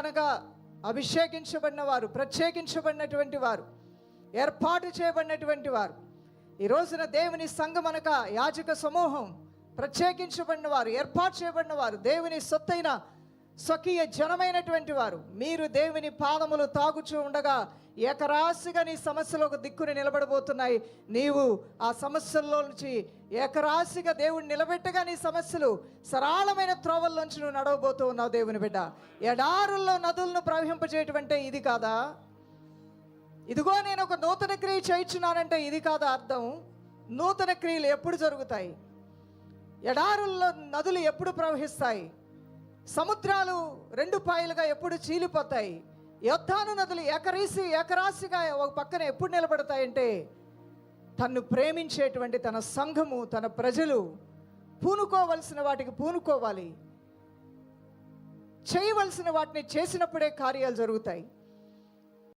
అనగా అభిషేకించబడిన వారు ప్రత్యేకించబడినటువంటి వారు ఏర్పాటు చేయబడినటువంటి వారు. ఈ రోజున దేవుని సంఘం అనగా యాజక సమూహం ప్రత్యేకించబడిన వారు ఏర్పాటు చేయబడిన వారు దేవుని సొత్తైన స్వకీయ జనమైనటువంటి వారు మీరు దేవుని పాదములు తాగుచూ ఉండగా ఏకరాశిగా నీ సమస్యలు ఒక దిక్కుని నిలబడబోతున్నాయి. నీవు ఆ సమస్యల్లో నుంచి ఏకరాశిగా దేవుడు నిలబెట్టగా నీ సమస్యలు సరళమైన త్రోవల్లోంచి నువ్వు నడవబోతూ ఉన్నావు దేవుని బిడ్డ. ఎడారుల్లో నదులను ప్రవహింపజేయటమంటే ఇది కాదా? ఇదిగో నేను ఒక నూతన క్రియ చేయించున్నానంటే ఇది కాదా అర్థం? నూతన క్రియలు ఎప్పుడు జరుగుతాయి? ఎడారుల్లో నదులు ఎప్పుడు ప్రవహిస్తాయి? సముద్రాలు రెండు పాయలుగా ఎప్పుడు చీలిపోతాయి? యొద్ధాను నదులు ఏకరీసి ఏకరాశిగా ఒక పక్కన ఎప్పుడు నిలబడతాయంటే తన్ను ప్రేమించేటువంటి తన సంఘము తన ప్రజలు పూనుకోవలసిన వాటికి పూనుకోవాలి. చేయవలసిన వాటిని చేసినప్పుడే కార్యాలు జరుగుతాయి.